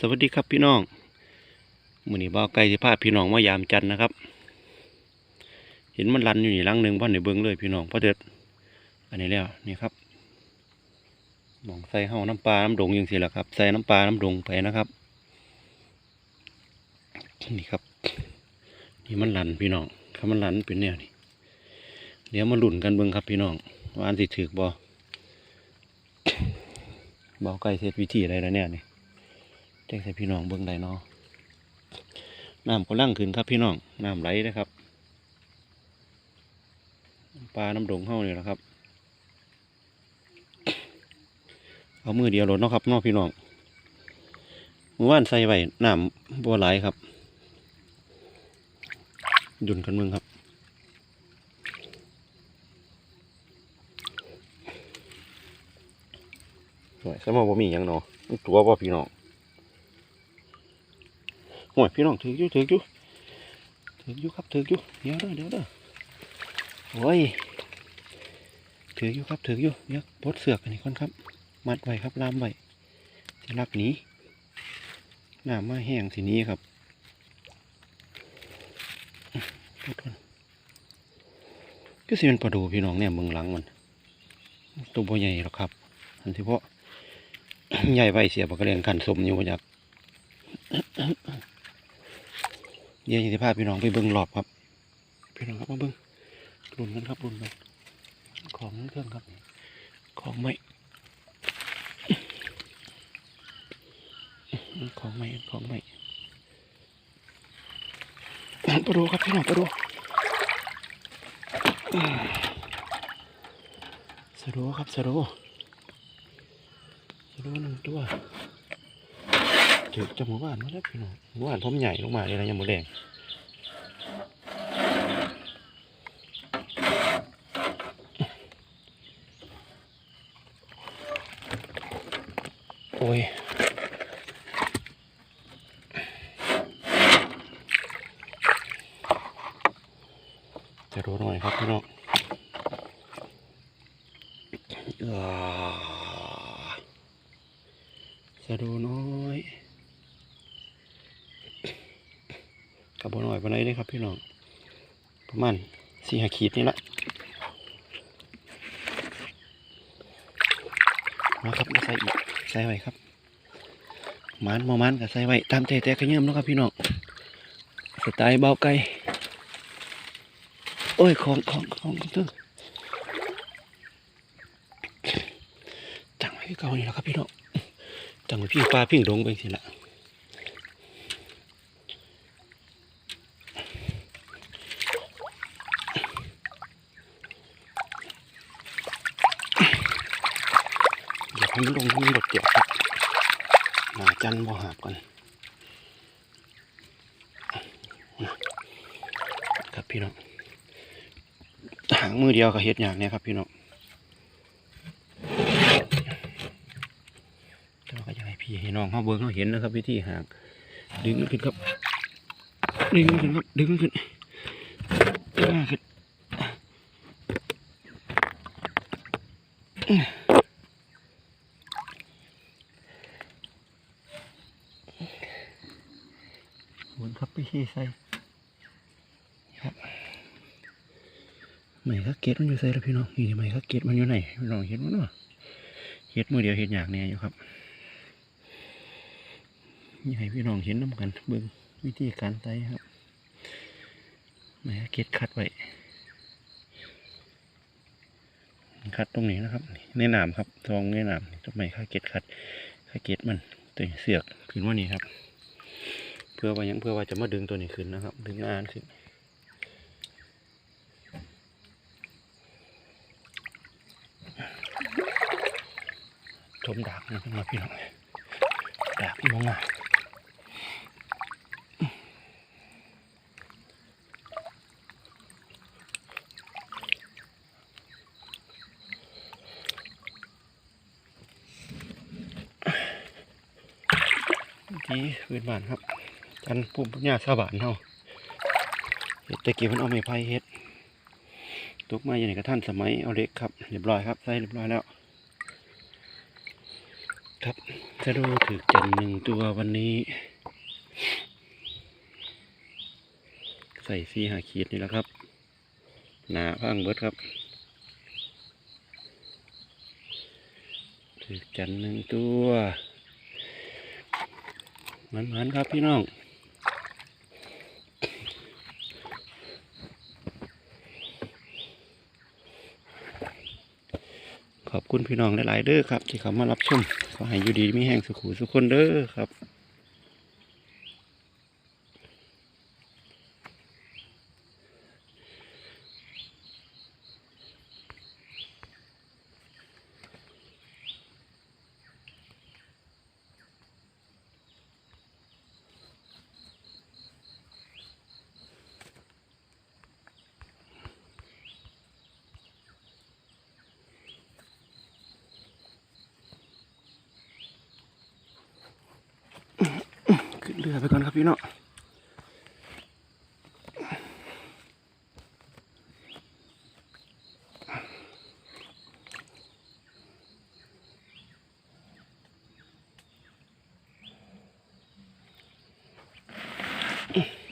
สวัสดีครับพี่น้องมือนี้บ่าวไก่สิพาพี่น้องมายามจันนะครับ เห็นมันรันอยู่นี่ลังหนึ่งพ่อในเบิ้งเลยพี่น้องเพราะเด็ดอันนี้แล้วนี่ครับมองใส่เห่าน้ำปลาน้ำดงยังสิละครับใส่น้ำปลาน้ำดงไปนะครับนี่ครับ นี่มันรันพี่น้องถ้ามันรันเป็นแนวนี่เดี๋ยวมาหลุ้นกันเบิ้งครับพี่น้องว่าอันสิถือบ่บ่าวไก่เสร็จวิธีอะไรแล้วเนี่ยนี่ แจ้งใส่พี่น้องเบื้องใดเนาะน้ำก็ลั่งขึ้นครับพี่น้องน้ำไหลนะครับปลาน้ำดงเข้านี่แหละครับ เอามือเดียวรถเนาะครับนอกพี่น้องเมื่อวานใส่ไว้น้ำบัวไหลครับดุนกันมึงครับสวยสมองบ่มีหยังเนาะตัวบ่พี่น้อง โอ้ยพี่น้องถืออยู่ถืออยู่ถืออยู่ครับถืออยู่เดี๋ยวเด้อเดี๋ยวเด้อโอ้ยถืออยู่ครับถืออยู่เดี๋ยวปลดเสือกอันนี้ก่อนครับ มัดไว้ครับลามไว้จะลักหนีหน้ำมาแห้งสีนี้ครับปลดก่อนก็สิเป็นปลาดูพี่น้องเนี่ยเมืองหลังมันตัวบ่ใหญ่หรอกครับอันที่เพาะใหญ่ไปเสียบกระเรียงขันสมอยู่มาจาก เดี๋ยวจะพาพี่น้องไปเบิ้งหลอบครับ พี่น้องครับมาเบิ้งรุนกันครับรุนกันของเครื่องครับ ของไม่ของไม่ของไม่ไปดูครับพี่น้องไปดูสะดูครับสะดูสะดูหนึ่งตัว เจอจมูกบ้านมาแล้วพี่น้องหมู่บ้านผมใหญ่ลงมาเลยนะยังหมดแดงโอ้ยจะรู้หน่อยครับพี่น้องจะดูน้อย กับบัหน่อยปานใดเลยครับพี่น้องประมาณสี่ห้าขีดนี่ละมาครับมาใส่อีกใส่ไว้ครับหมันมามันก็ใส่ไว้ตามใจแต่กระเยี่มเนาะครับพี่น้องสไตล์เบาไก่โอ้ยของของของเถอจังไว้คือเก่านี่แหละครับพี่น้องจังไว้พี่ปลาพี่งดงไปสิละเดี๋ยว ให้มันลงให้มันหลดเกี่ยวครับหนาจันบ่หาบก่อนครับพี่น้องหางมือเดียวกับเฮ็ดอย่างนี้ครับพี่น้องแต่ว่าก็อยากให้พี่ให้น้องเขาเบิ้งเขาเห็นนะครับวิธีหางดึงขึ้นครับ ดึงขึ้นครับ ดึงขึ้นดึงมันขึ้น หมุนคับพี่ใส่ครับไหมครับเกตมันอยู่ใส่แล้วพี่น้องนี่ไหมครับเกตมันอยู่ไหนพี่น้องเห็นมั้ยเนาะเห็ดมือเดียวเห็ดอย่างเนี้ยอยู่ครับนี่ให้พี่น้องเห็นน้ำกันเบิ่งวิธีการใส่ครับไหมครับเกตคัดไว้คัดตรงนี้นะครับในหนามครับทองในหนามทำไมค่าเกตคัดค่าเกตมันตัวเสือกขึ้นว่านี้ครับ เพื่อว่ายังเพื่อว่าจะมาดึงตัวนี้ขึ้นนะครับ ดึงงานขึ้นทมดากนะพี่น้องพี่น้องดากมองอะดีพื้นบ้านครับ กันปุ่มปัญญาชาวบ้านเฮาเฮ็ดตะกี้มันเอาไม้ไผ่เฮ็ดตกมาอย่างนี้กระท่านสมัยเอาเล็กครับเรียบร้อยครับใส่เรียบร้อยแล้ว ครับจะดูถือจันหนึ่งตัววันนี้ ใส่ซีหาขีดนี่แหละครับ หนาพังเบิดครับ ถือจันหนึ่งตัวมันๆครับพี่น้อง ขอบ คุณพี่น้องหลายๆเด้อครับ ที่เขามารับชมขอให้อยู่ดีมีแห้งสุขุสุขคนเด้อครับ รือไปก่อนครับพี่น้ออืม